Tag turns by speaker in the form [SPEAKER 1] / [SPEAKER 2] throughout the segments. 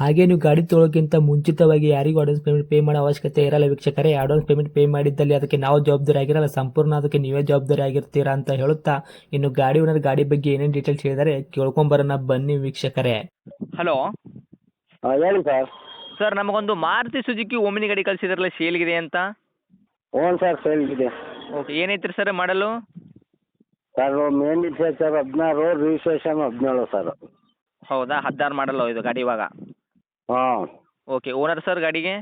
[SPEAKER 1] ಹಾಗೆ ನೀವು ಗಾಡಿ ತೊಳೋಕ್ಕಿಂತ ಮುಂಚಿತವಾಗಿ ಯಾರಿಗೂ ಅಡ್ವಾನ್ಸ್ ಪೇಮೆಂಟ್ ಪೇ ಮಾಡೋ ಅವಶ್ಯಕತೆ ಇರಲ್ಲ ವೀಕ್ಷಕರೇ. ಅಡ್ವಾನ್ಸ್ ಪೇಮೆಂಟ್ ಪೇ ಮಾಡಿದ್ದಲ್ಲಿ ಅದಕ್ಕೆ ನಾವು ಜವಾಬ್ದಾರಿ ಆಗಿರಲ್ಲ. ಸಂಪೂರ್ಣ ಅದಕ್ಕೆ ನೀವೇ ಜವಾಬ್ದಾರಿ ಆಗಿರ್ತೀರಾ ಅಂತ ಹೇಳುತ್ತಾ ಇನ್ನು ಗಾಡಿ ಓನರ್ ಗಾಡಿ ಬಗ್ಗೆ ಏನೇನು ಡೀಟೇಲ್ಸ್ ಹೇಳಿದರೆ ಕೇಳ್ಕೊಂಬರೋಣ ಬನ್ನಿ ವೀಕ್ಷಕರೇ.
[SPEAKER 2] ಹಲೋ
[SPEAKER 3] ಹಾಂ ಹೇಳಿ ಸರ್
[SPEAKER 2] ಸರ್ ನಮಗೊಂದು ಮಾರುತಿ ಸುಜುಕಿ ಓಮಿನಿ ಗಾಡಿ ಕಳಿಸಿದ್ರಲ್ಲ ಸೇಲ್ಗಿದೆ ಅಂತ?
[SPEAKER 3] ಹ್ಞೂ ಸರ್ ಸೇಲ್ ಇದೆ.
[SPEAKER 2] ಓಕೆ ಏನೈತ್ರಿ ಸರ್ ಮಾಡಲು?
[SPEAKER 3] ಸರ್ ಮೇನ್ ಸರ್ ಹದಿನಾರು ರಿಜಿಸ್ಟ್ರೇಷನ್ ಹದಿನೇಳು ಸರ್
[SPEAKER 2] ಹೌದಾ? ಹದಿನಾರು ಮಾಡಲ್ಲ ಇದು ಗಾಡಿ ಇವಾಗ?
[SPEAKER 3] ಹಾಂ.
[SPEAKER 2] ಓಕೆ ಓನರ್ ಸರ್ ಗಾಡಿಗೆ?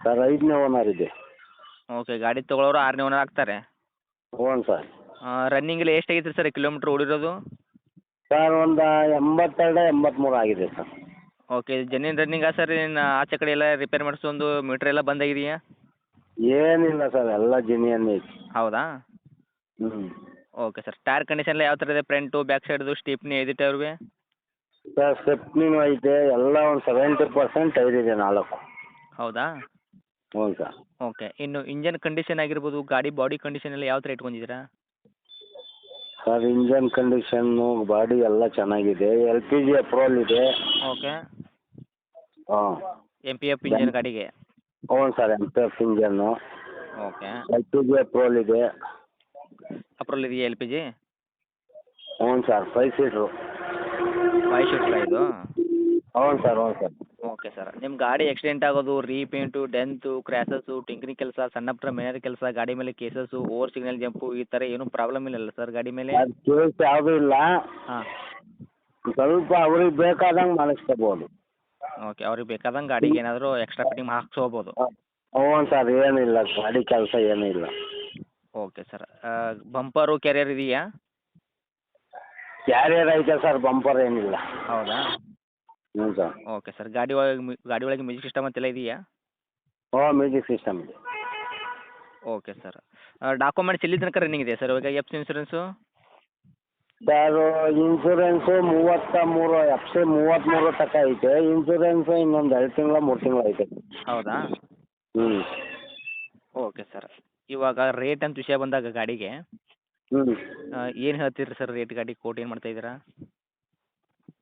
[SPEAKER 3] ಸರ್ ಐದನೇ ಓನರ್ ಇದೆ.
[SPEAKER 2] ಓಕೆ ಗಾಡಿ ತೊಗೊಳೋರು ಆರನೇ ಓನರ್ ಆಗ್ತಾರೆ?
[SPEAKER 3] ಹ್ಞೂ ಸರ್
[SPEAKER 2] ರನ್ನಿಂಗ್ ಎಲ್ಲ ಎಷ್ಟು ಆಗೈತೆ ಸರ್ ಕಿಲೋಮೀಟ್ರ್ ಓಡಿರೋದು?
[SPEAKER 3] ಸರ್ ಒಂದು ಎಂಬತ್ತೆರಡು ಎಂಬತ್ತ್ಮೂರು ಆಗಿದೆ ಸರ್
[SPEAKER 2] ಓಕೆ ಜೆನ್ಯನ್ ರನ್ನಿಂಗಾ ಸರ್ ಏನು ಆಚೆ ಕಡೆ ಎಲ್ಲ ರಿಪೇರ್ ಮಾಡಿಸೊಂದು ಮೀಟ್ರ್ ಎಲ್ಲ ಬಂದಾಗಿದೆಯಾ
[SPEAKER 3] ಏನಿಲ್ಲ ಸರ್ ಎಲ್ಲ ಜಿನಿಯನ್ ಐತಿ.
[SPEAKER 2] ಹೌದಾ?
[SPEAKER 3] ಹ್ಞೂ
[SPEAKER 2] ಓಕೆ ಸರ್ ಟೈರ್ ಕಂಡೀಷನ್ ಎಲ್ಲ ಯಾವ ಥರ ಇದೆ? ಫ್ರಂಟು ಬ್ಯಾಕ್ ಸೈಡ್ದು ಸ್ಟೀಪ್ನಿ ಎದಿಟ್ ಟೈರ್ಗೆ
[SPEAKER 3] ಸರ್ ಸ್ಟೆಪ್ನಿನೂ ಐತೆ ಎಲ್ಲ ಒಂದು ಸೆವೆಂಟಿ ಪರ್ಸೆಂಟ್ ಇದೆ ನಾಲ್ಕು.
[SPEAKER 2] ಹೌದಾ?
[SPEAKER 3] ಹ್ಞೂ ಸರ್.
[SPEAKER 2] ಓಕೆ ಇನ್ನು ಇಂಜನ್ ಕಂಡೀಷನ್ ಆಗಿರ್ಬೋದು ಗಾಡಿ ಬಾಡಿ ಕಂಡೀಷನ್ ಎಲ್ಲ ಯಾವ ಥರ ಇಟ್ಕೊಂಡಿದ್ದೀರಾ?
[SPEAKER 3] ಸರ್ ಇಂಜನ್ ಕಂಡೀಷನ್ನು ಬಾಡಿ ಎಲ್ಲ ಚೆನ್ನಾಗಿದೆ ಎಲ್ ಪಿ ಜಿ ಅಪ್ರೂವಲ್ ಇದೆ.
[SPEAKER 2] ಓಕೆ.
[SPEAKER 3] ಹಾಂ.
[SPEAKER 2] ಎಂ ಪಿ ಎಫ್ ಇಂಜನ್ ಗಾಡಿಗೆ?
[SPEAKER 3] ಹ್ಞೂ sir M P F engine.
[SPEAKER 2] Okay.
[SPEAKER 3] L P G approval ಇದೆ.
[SPEAKER 2] ಅಪ್ರೂವಲ್ ಇದೆಯಾ ಎಲ್ ಪಿ ಜಿ?
[SPEAKER 3] ಹ್ಞೂ sir five seater
[SPEAKER 2] five sheet ಇದು?
[SPEAKER 3] ಹ್ಞೂ ಸರ್ ಹ್ಞೂ ಸರ್.
[SPEAKER 2] ಓಕೆ ಸರ್ ನಿಮ್ಮ ಗಾಡಿ ಆಕ್ಸಿಡೆಂಟ್ ಆಗೋದು ರೀಪೇಂಟು ಡೆಂತು ಕ್ರ್ಯಾಸಸ್ಸು ಟಿಂಕ್ರಿ ಕೆಲಸ ಸಣ್ಣ ಪುಟ್ಟ ಮೇನರ್ ಕೆಲಸ ಗಾಡಿ ಮೇಲೆ ಕೇಸಸ್ಸು ಓವರ್ ಸಿಗ್ನಲ್ ಜಂಪು ಈ ಥರ ಏನೂ ಪ್ರಾಬ್ಲಮ್ ಇಲ್ಲಲ್ಲ ಸರ್ ಗಾಡಿ ಮೇಲೆ?
[SPEAKER 3] ಅದು ಕೇಸ್ ಯಾವುದೂ ಇಲ್ಲ.
[SPEAKER 2] ಹಾಂ.
[SPEAKER 3] ಸ್ವಲ್ಪ ಅವ್ರಿಗೆ ಬೇಕಾದಂಗೆ ಮಾಡಿಸ್ಕೋಬೋದು.
[SPEAKER 2] ಓಕೆ ಅವ್ರಿಗೆ ಬೇಕಾದಂಗೆ ಗಾಡಿಗೆ ಏನಾದರೂ ಎಕ್ಸ್ಟ್ರಾ ಫಿಟ್ಟಿಂಗ್ ಹಾಕ್ಸ್ಕೋಬೋದು
[SPEAKER 3] ಹ್ಞೂ ಸರ್ ಏನಿಲ್ಲ ಗಾಡಿ ಕೆಲಸ ಏನೂ ಇಲ್ಲ
[SPEAKER 2] ಓಕೆ ಸರ್ ಬಂಪರು ಕೆರಿಯರ್ ಇದೆಯಾ?
[SPEAKER 3] ಕ್ಯಾರಿಯರ್ ಐತೆ ಸರ್ ಬಂಪರ್ ಏನಿಲ್ಲ.
[SPEAKER 2] ಹೌದಾ?
[SPEAKER 3] ಹ್ಞೂ ಸರ್.
[SPEAKER 2] ಓಕೆ ಸರ್ ಗಾಡಿ ಒಳಗೆ ಮಿ- ಗಾಡಿ ಒಳಗೆ ಮ್ಯೂಸಿಕ್ ಸಿಸ್ಟಮ್ ಅಂತೆಲ್ಲ ಇದೆಯಾ?
[SPEAKER 3] ಓ ಮ್ಯೂಸಿಕ್ ಸಿಸ್ಟಮ್ ಇದೆ.
[SPEAKER 2] Okay sir. ಡಾಕ್ಯುಮೆಂಟ್ಸ್ ಇಲ್ಲಿ ತನಕ ರನ್ನಿಂಗ್ ಇದೆ ಸರ್? ಇವಾಗ ಎಫ್ಸ್ ಇನ್ಸೂರೆನ್ಸು?
[SPEAKER 3] ಸರ್ ಇನ್ಸೂರೆನ್ಸು ಮೂವತ್ತ ಮೂರು ಎಫ್ ಸಿ ಮೂವತ್ತ್ಮೂರು ತನಕ ಐತೆ. ಇನ್ಸೂರೆನ್ಸು ಇನ್ನೊಂದು ಎರಡು ತಿಂಗಳ ಮೂರು ತಿಂಗಳು ಐತೆ.
[SPEAKER 2] ಹೌದಾ?
[SPEAKER 3] ಹ್ಞೂ.
[SPEAKER 2] Okay sir. ಇವಾಗ ರೇಟ್ ಅಂತ ವಿಷಯ ಬಂದಾಗ ಗಾಡಿಗೆ
[SPEAKER 3] ಹ್ಞೂ
[SPEAKER 2] ಏನು ಹೇಳ್ತೀರಿ ಸರ್ ರೇಟ್ ಗಾಡಿ ಕೋಟ್ ಏನು ಮಾಡ್ತಾ ಇದ್ದೀರಾ?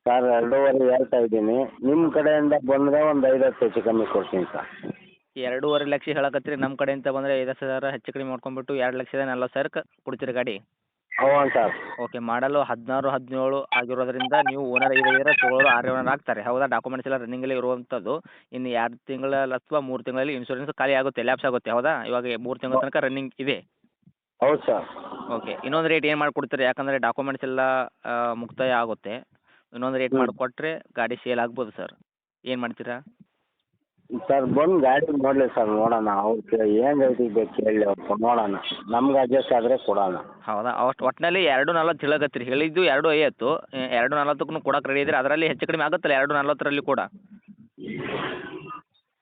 [SPEAKER 3] ಸರ್ ಎರಡೂವರೆ ಹೇಳ್ತಾ ಇದ್ದೀನಿ. ನಿಮ್ಮ ಕಡೆಯಿಂದ ಬಂದರೆ ಒಂದು ಐದು ಹತ್ತು ಹೆಚ್ಚು ಕಮ್ಮಿ ಕೊಡ್ತೀನಿ ಸರ್
[SPEAKER 2] ಎರಡೂವರೆ ಲಕ್ಷ ಹೇಳಕತ್ತೀರಿ. ನಮ್ಮ ಕಡೆಯಿಂದ ಬಂದರೆ ಐದು ಸಾವಿರ ಹೆಚ್ಚು ಕಡಿಮೆ ಮಾಡ್ಕೊಂಡ್ಬಿಟ್ಟು ಎರಡು ಲಕ್ಷದ ನಲ್ವತ್ತು ಸಾವಿರಕ್ಕೆ ಕೊಡ್ತೀರಿ ಗಾಡಿ?
[SPEAKER 3] ಹ್ಞೂ ಸರ್
[SPEAKER 2] ಓಕೆ ಮಾಡಲು ಹದಿನಾರು ಹದಿನೇಳು ಆಗಿರೋದ್ರಿಂದ ನೀವು ಓನರ್ ಐದೈದರ ತೊಗೊಳೋರು ಆರು ಓನರ್ ಆಗ್ತಾರೆ. ಹೌದಾ? ಡಾಕ್ಯುಮೆಂಟ್ಸ್ ಎಲ್ಲ ರನ್ನಿಂಗಲ್ಲಿ ಇರುವಂಥದ್ದು ಇನ್ನು ಎರಡು ತಿಂಗಳ ಅಥವಾ ಮೂರು ತಿಂಗಳಲ್ಲಿ ಇನ್ಶೂರೆನ್ಸ್ ಖಾಲಿ ಆಗುತ್ತೆ ಲ್ಯಾಪ್ಸ್ ಆಗುತ್ತೆ. ಹೌದಾ? ಇವಾಗ ಮೂರು ತಿಂಗಳ ತನಕ ರನ್ನಿಂಗ್ ಇದೆ.
[SPEAKER 3] ಹೌದು ಸರ್
[SPEAKER 2] ಓಕೆ ಇನ್ನೊಂದು ರೇಟ್ ಏನು ಮಾಡಿಕೊಡ್ತೀರಿ? ಯಾಕಂದರೆ ಡಾಕ್ಯುಮೆಂಟ್ಸ್ ಎಲ್ಲ ಮುಕ್ತಾಯ ಆಗುತ್ತೆ. ಇನ್ನೊಂದು ರೇಟ್. ಮಾಡಿಕೊಟ್ರೆ ಗಾಡಿ ಸೇಲ್ ಆಗ್ಬೋದು ಸರ್ ಏನು ಮಾಡ್ತೀರಾ?
[SPEAKER 3] ಸರ್ ಬಂದು ಗಾಡಿ ನೋಡಲಿ ಸರ್ ನೋಡೋಣ. ಅವ್ರಿಗೆ ಏನು ರೇಟಿಗೆ ಬೇಕು ಕೇಳಿ ಅವ್ರು ನೋಡೋಣ. ನಮ್ಗೆ ಅಡ್ಜಸ್ಟ್ ಆದರೆ ಕೊಡೋಣ.
[SPEAKER 2] ಹೌದಾ? ಅಷ್ಟು ಒಟ್ಟಿನಲ್ಲಿ ಎರಡು ನಲ್ವತ್ತು ಹೇಳಕತ್ತೀರಿ ಹೇಳಿದ್ದು ಎರಡು ಐವತ್ತು. ಎರಡು ನಲ್ವತ್ತಕ್ಕೂ ಕೊಡಕ್ಕೆ ರೆಡಿ ಇದ್ರೆ ಅದರಲ್ಲಿ ಹೆಚ್ಚು ಕಡಿಮೆ ಆಗುತ್ತಲ್ಲ ಎರಡು ನಲ್ವತ್ತರಲ್ಲಿ ಕೂಡ?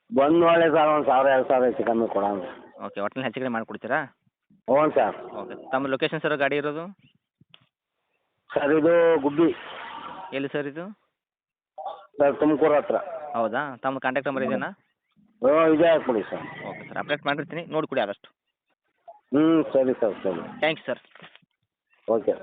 [SPEAKER 3] ಬಂದು ನೋಡಿ ಸರ್ ಒಂದು ಸಾವಿರ ಎರಡು ಸಾವಿರ ಹೆಚ್ಚು ಕಮ್ಮಿ ಕೊಡೋಣ.
[SPEAKER 2] ಓಕೆ ಒಟ್ಟಿನಲ್ಲಿ ಹೆಚ್ಚು ಕಡಿಮೆ ಮಾಡಿಕೊಡ್ತೀರಾ?
[SPEAKER 3] ಹ್ಞೂ ಸರ್
[SPEAKER 2] ಓಕೆ ತಮ್ಮ ಲೊಕೇಶನ್ ಸರ್ ಗಾಡಿ ಇರೋದು?
[SPEAKER 3] ಸರ್ ಇದು ಗುಬ್ಬಿ.
[SPEAKER 2] ಎಲ್ಲಿ ಸರ್ ಇದು?
[SPEAKER 3] ಸರ್ ತುಮಕೂರು ಹತ್ರ.
[SPEAKER 2] ಹೌದಾ? ತಮ್ಮ ಕಾಂಟ್ಯಾಕ್ಟ್ ನಂಬರ್ ಇದೆಯಾ
[SPEAKER 3] ಹ್ಞೂ ಇದೇ ಹಾಕ್ಬಿಡಿ ಸರ್
[SPEAKER 2] ಓಕೆ ಸರ್ ಅಪ್ಡೇಟ್ ಮಾಡಿರ್ತೀನಿ ನೋಡಿ ಕೊಡಿ ಆದಷ್ಟು.
[SPEAKER 3] ಹ್ಞೂ ಸರಿ ಸರ್ ಸರಿ.
[SPEAKER 2] Thanks sir
[SPEAKER 3] okay.